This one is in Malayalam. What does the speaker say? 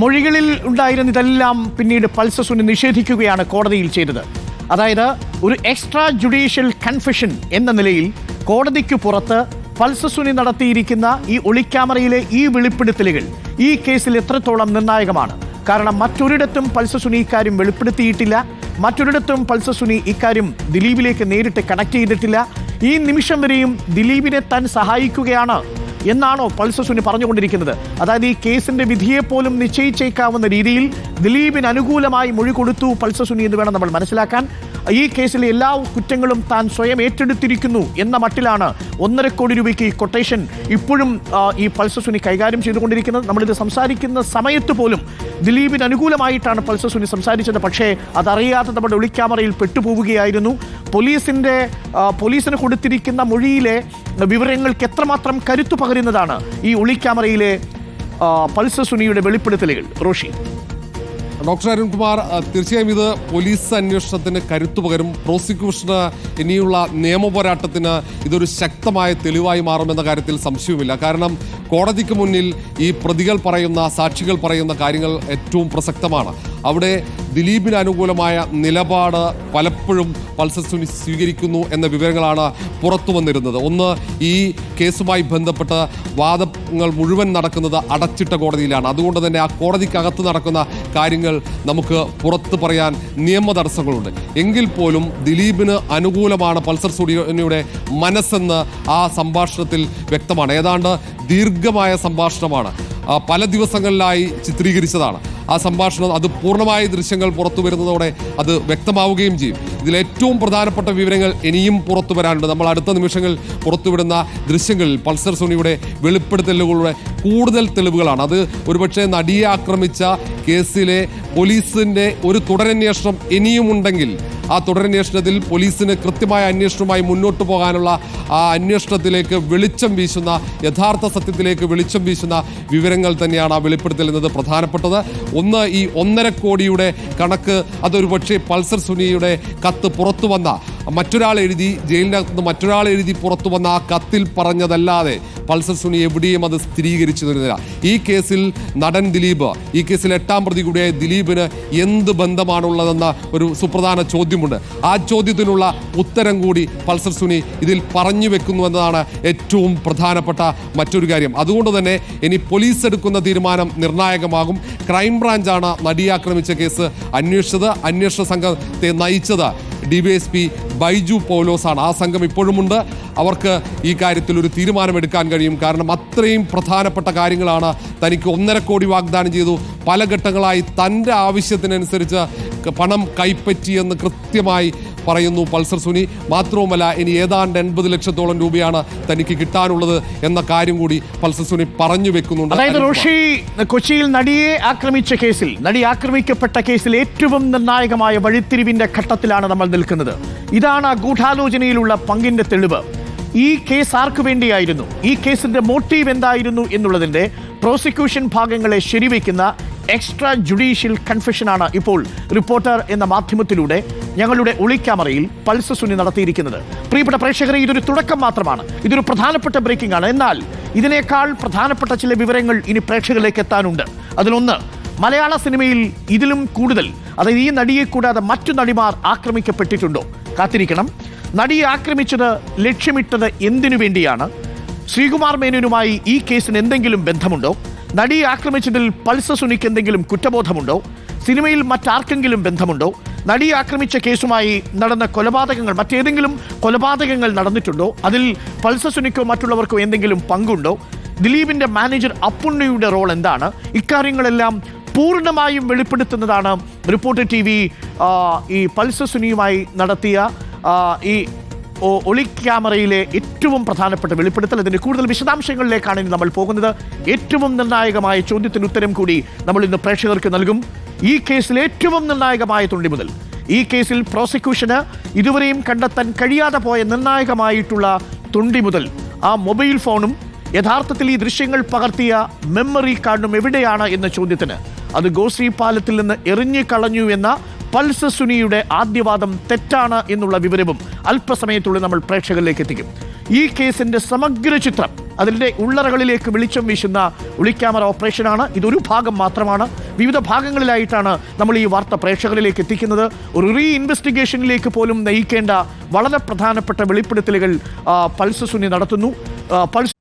മൊഴികളിൽ ഉണ്ടായിരുന്ന ഇതെല്ലാം പിന്നീട് പൾസസുനി നിഷേധിക്കുകയാണ് കോടതിയിൽ ചെയ്തത്. അതായത് ഒരു എക്സ്ട്രാ ജുഡീഷ്യൽ കൺഫെഷൻ എന്ന നിലയിൽ കോടതിക്ക് പുറത്ത് പൾസസുനി നടത്തിയിരിക്കുന്ന ഈ ഒളിക്യാമറയിലെ ഈ വെളിപ്പെടുത്തലുകൾ ഈ കേസിൽ എത്രത്തോളം നിർണായകമാണ്. കാരണം മറ്റൊരിടത്തും പൾസസുനി ഇക്കാര്യം വെളിപ്പെടുത്തിയിട്ടില്ല. മറ്റൊരിടത്തും പൾസസുനി ഇക്കാര്യം ദിലീപിലേക്ക് നേരിട്ട് കണക്ട് ചെയ്തിട്ടില്ല. ഈ നിമിഷം വരെയും ദിലീപിനെ താൻ സഹായിക്കുകയാണ്. എന്നാണോ പൾസസുനി പറഞ്ഞുകൊണ്ടിരിക്കുന്നത്. അതായത് ഈ കേസിന്റെ വിധിയെ പോലും നിശ്ചയിച്ചേക്കാവുന്ന രീതിയിൽ ദിലീപിന് അനുകൂലമായി മൊഴി കൊടുത്തു പൾസസുനി എന്ന് വേണം നമ്മൾ മനസ്സിലാക്കാൻ. ഈ കേസിലെ എല്ലാ കുറ്റങ്ങളും താൻ സ്വയം ഏറ്റെടുത്തിരിക്കുന്നു എന്ന മട്ടിലാണ് ഒന്നര കോടി രൂപയ്ക്ക് കൊട്ടേഷൻ ഇപ്പോഴും ഈ ഈ പൾസസുനി കൈകാര്യം ചെയ്തുകൊണ്ടിരിക്കുന്നത്. നമ്മളിത് സംസാരിക്കുന്ന സമയത്ത് പോലും ദിലീപിന് അനുകൂലമായിട്ടാണ് പൾസസുനി സംസാരിച്ചത്. പക്ഷേ അതറിയാതെ നമ്മുടെ ഒളിക്യാമറയിൽ പെട്ടുപോവുകയായിരുന്നു. പോലീസിന്റെ പോലീസിന് കൊടുത്തിരിക്കുന്ന മൊഴിയിലെ വിവരങ്ങൾക്ക് എത്രമാത്രം കരുത്തു പകരുന്നതാണ് ഈ ഒളിക്യാമറയിലെ പൾസ പൾസസുനിയുടെ വെളിപ്പെടുത്തലുകൾ. റോഷി. ഡോക്ടർ അരുൺകുമാർ തീർച്ചയായും ഇത് പോലീസ് അന്വേഷണത്തിന് കരുത്തു പകരും. പ്രോസിക്യൂഷന് ഇനിയുള്ള നിയമപോരാട്ടത്തിന് ഇതൊരു ശക്തമായ തെളിവായി മാറുമെന്ന കാര്യത്തിൽ സംശയവുമില്ല. കാരണം കോടതിക്ക് മുന്നിൽ ഈ പ്രതികൾ പറയുന്ന സാക്ഷികൾ പറയുന്ന കാര്യങ്ങൾ ഏറ്റവും പ്രസക്തമാണ്. അവിടെ ദിലീപിന് അനുകൂലമായ നിലപാട് പലപ്പോഴും പൾസസുനി സ്വീകരിക്കുന്നു എന്ന വിവരങ്ങളാണ് പുറത്തു വന്നിരുന്നത്. ഒന്ന് ഈ കേസുമായി ബന്ധപ്പെട്ട് വാദങ്ങൾ മുഴുവൻ നടക്കുന്നത് അടച്ചിട്ട കോടതിയിലാണ്. അതുകൊണ്ട് തന്നെ ആ കോടതിക്കകത്ത് നടക്കുന്ന കാര്യങ്ങൾ നമുക്ക് പുറത്ത് പറയാൻ നിയമ തടസ്സങ്ങളുണ്ട്. എങ്കിൽ പോലും ദിലീപിന് അനുകൂലമാണ് പൾസർ സ്റ്റുഡിയോയുടെ മനസ്സെന്ന് ആ സംഭാഷണത്തിൽ വ്യക്തമാണ്. ഏതാണ്ട് ദീർഘമായ സംഭാഷണമാണ്. പല ദിവസങ്ങളിലായി ചിത്രീകരിച്ചതാണ്. ആ സംഭാഷണം അത് പൂർണമായ ദൃശ്യങ്ങൾ പുറത്തു വരുന്നതോടെ അത് വ്യക്തമാവുകയും ചെയ്യും. ഇതിൽ ഏറ്റവും പ്രധാനപ്പെട്ട വിവരങ്ങൾ ഇനിയും പുറത്തു വരാനുണ്ട്. നമ്മൾ അടുത്ത നിമിഷങ്ങളിൽ പുറത്തുവിടുന്ന ദൃശ്യങ്ങളിൽ പൾസർ സുനിയുടെ വെളിപ്പെടുത്തലുകളുടെ കൂടുതൽ തെളിവുകളാണ്. അത് ഒരുപക്ഷെ നടിയെ ആക്രമിച്ച കേസിലെ പോലീസിന്റെ ഒരു തുടരന്വേഷണം ഇനിയും ഉണ്ടെങ്കിൽ ആ തുടരന്വേഷണത്തിൽ പോലീസിന് കൃത്യമായ അന്വേഷണവുമായി മുന്നോട്ട് പോകാനുള്ള ആ അന്വേഷണത്തിലേക്ക് വെളിച്ചം വീശുന്ന യഥാർത്ഥ സത്യത്തിലേക്ക് വെളിച്ചം വീശുന്ന വിവരങ്ങൾ തന്നെയാണ് ആ വെളിപ്പെടുത്തൽ എന്നത് പ്രധാനപ്പെട്ടത്. ഒന്ന് ഈ ഒന്നര കോടിയുടെ കണക്ക് അതൊരു പക്ഷേ പൾസർ സുനിയുടെ കത്ത് പുറത്തു വന്ന മറ്റൊരാൾ എഴുതി ജയിലിനകത്ത് നിന്ന് മറ്റൊരാൾ എഴുതി പുറത്തു വന്ന ആ കത്തിൽ പറഞ്ഞതല്ലാതെ പൾസർ സുനി എവിടെയും അത് സ്ഥിരീകരിച്ചു തരുന്നില്ല ഈ കേസിൽ നടൻ ദിലീപ് ഈ കേസിൽ എട്ടാം പ്രതി കൂടിയായ ദിലീപിന് എന്ത് ബന്ധമാണുള്ളതെന്ന ഒരു സുപ്രധാന ചോദ്യമുണ്ട്. ആ ചോദ്യത്തിനുള്ള ഉത്തരം കൂടി പൾസർ സുനി ഇതിൽ പറഞ്ഞു വെക്കുന്നു എന്നതാണ് ഏറ്റവും പ്രധാനപ്പെട്ട മറ്റൊരു കാര്യം. അതുകൊണ്ട് തന്നെ ഇനി പോലീസ് എടുക്കുന്ന തീരുമാനം നിർണായകമാകും. ക്രൈംബ്രാഞ്ചാണ് നടിയെ ആക്രമിച്ച കേസ് അന്വേഷിച്ചത്. അന്വേഷണ സംഘത്തെ നയിച്ചത് ഡിവൈഎസ്പി ബൈജു പൗലോസാണ്. ആ സംഘം ഇപ്പോഴുമുണ്ട്. അവർക്ക് ഈ കാര്യത്തിൽ ഒരു തീരുമാനമെടുക്കാൻ കഴിയും. കാരണം അത്രയും പ്രധാനപ്പെട്ട കാര്യങ്ങളാണ് തനിക്ക് ഒന്നര കോടി വാഗ്ദാനം ചെയ്തു. പല ഘട്ടങ്ങളായി തന്റെ ആവശ്യത്തിനനുസരിച്ച് പണം കൈപ്പറ്റിയെന്ന് കൃത്യമായി പറയുന്നു. പൾസർ സുനി മാത്രവുമല്ല ഇനി ഏതാണ്ട് എൺപത് ലക്ഷത്തോളം രൂപയാണ് തനിക്ക് കിട്ടാനുള്ളത് എന്ന കാര്യം കൂടി പൾസർ സുനി പറഞ്ഞു വെക്കുന്നുണ്ട്. അതായത് റോഷി കൊച്ചിയിൽ നടിയെ ആക്രമിച്ച കേസിൽ നടി ആക്രമിക്കപ്പെട്ട കേസിൽ ഏറ്റവും നിർണായകമായ വഴിത്തിരിവിന്റെ ഘട്ടത്തിലാണ് നമ്മൾ നിൽക്കുന്നത്. ഇതാണ് ആ ഗൂഢാലോചനയിലുള്ള പങ്കിന്റെ തെളിവ്. ഈ കേസ് ആർക്കു വേണ്ടിയായിരുന്നു? ഈ കേസിന്റെ മോട്ടീവ് എന്തായിരുന്നു എന്നുള്ളതിന്റെ പ്രോസിക്യൂഷൻ ഭാഗങ്ങളെ ശരിവെക്കുന്ന എക്സ്ട്രാ ജുഡീഷ്യൽ കൺഫെഷനാണ് ഇപ്പോൾ റിപ്പോർട്ടർ എന്ന മാധ്യമത്തിലൂടെ ഞങ്ങളുടെ ഒളിക്യാമറയിൽ പൾസ് സുനി നടത്തിയിരിക്കുന്നത്. പ്രിയപ്പെട്ട പ്രേക്ഷകരെ ഇതൊരു തുടക്കം മാത്രമാണ്. ഇതൊരു പ്രധാനപ്പെട്ട ബ്രേക്കിംഗ് ആണ്. എന്നാൽ ഇതിനേക്കാൾ പ്രധാനപ്പെട്ട ചില വിവരങ്ങൾ ഇനി പ്രേക്ഷകരിലേക്ക് എത്താനുണ്ട്. അതിലൊന്ന് മലയാള സിനിമയിൽ ഇതിലും കൂടുതൽ അതായത് ഈ നടിയെ കൂടാതെ മറ്റു നടിമാർ ആക്രമിക്കപ്പെട്ടിട്ടുണ്ടോ? കാത്തിരിക്കണം. നടിയെ ആക്രമിച്ചത് ലക്ഷ്യമിട്ടത് എന്തിനു വേണ്ടിയാണ്? ശ്രീകുമാർ മേനോനുമായി ഈ കേസിന് എന്തെങ്കിലും ബന്ധമുണ്ടോ? നടിയെ ആക്രമിച്ചതിൽ പൾസ സുനിക്ക് എന്തെങ്കിലും കുറ്റബോധമുണ്ടോ? സിനിമയിൽ മറ്റാർക്കെങ്കിലും ബന്ധമുണ്ടോ? നടി ആക്രമിച്ച കേസുമായി നടന്ന കൊലപാതകങ്ങൾ മറ്റേതെങ്കിലും കൊലപാതകങ്ങൾ നടന്നിട്ടുണ്ടോ? അതിൽ പൾസ സുനിക്കോ മറ്റുള്ളവർക്കോ എന്തെങ്കിലും പങ്കുണ്ടോ? ദിലീപിന്റെ മാനേജർ അപ്പുണ്ണിയുടെ റോൾ എന്താണ്? ഇക്കാര്യങ്ങളെല്ലാം പൂർണമായും വെളിപ്പെടുത്തുന്നതാണ് റിപ്പോർട്ടർ ടി വി ഈ പൾസ സുനിയുമായി നടത്തിയ ഈ ഒ- ഒളി ക്യാമറയിലെ ഏറ്റവും പ്രധാനപ്പെട്ട വെളിപ്പെടുത്തൽ. അതിന്റെ കൂടുതൽ വിശദാംശങ്ങളിലേക്കാണ് ഇനി നമ്മൾ പോകുന്നത്. ഏറ്റവും നിർണായകമായ ചോദ്യത്തിന് ഉത്തരം കൂടി നമ്മൾ ഇന്ന് പ്രേക്ഷകർക്ക് നൽകും. ഈ കേസിൽ ഏറ്റവും നിർണായകമായ തുണ്ടി മുതൽ. ഈ കേസിൽ പ്രോസിക്യൂഷന് ഇതുവരെയും കണ്ടെത്താൻ കഴിയാതെ പോയ നിർണായകമായിട്ടുള്ള തുണ്ടി മുതൽ. ആ മൊബൈൽ ഫോണും യഥാർത്ഥത്തിൽ ഈ ദൃശ്യങ്ങൾ പകർത്തിയ മെമ്മറി കാർഡും എവിടെയാണ് എന്ന ചോദ്യത്തിന്. അത് ഗോശ്രീ പാലത്തിൽ നിന്ന് എറിഞ്ഞു കളഞ്ഞു എന്ന പൾസ് സുനിയുടെ ആദ്യവാദം തെറ്റാണ് എന്നുള്ള വിവരവും അല്പസമയത്തുള്ളിൽ നമ്മൾ പ്രേക്ഷകരിലേക്ക് എത്തിക്കും ഈ കേസിന്റെ സമഗ്ര ചിത്രം അതിന്റെ ഉള്ളറകളിലേക്ക് വെളിച്ചം വീശുന്ന ഒളിക്യാമറ ഓപ്പറേഷനാണ്. ഇതൊരു ഭാഗം മാത്രമാണ്. വിവിധ ഭാഗങ്ങളിലായിട്ടാണ് നമ്മൾ ഈ വാർത്ത പ്രേക്ഷകരിലേക്ക് എത്തിക്കുന്നത് ഒരു റീ ഇൻവെസ്റ്റിഗേഷനിലേക്ക് പോലും നയിക്കേണ്ട വളരെ പ്രധാനപ്പെട്ട വെളിപ്പെടുത്തലുകൾ പൾസ് സുനി നടത്തുന്നു. പൾസ്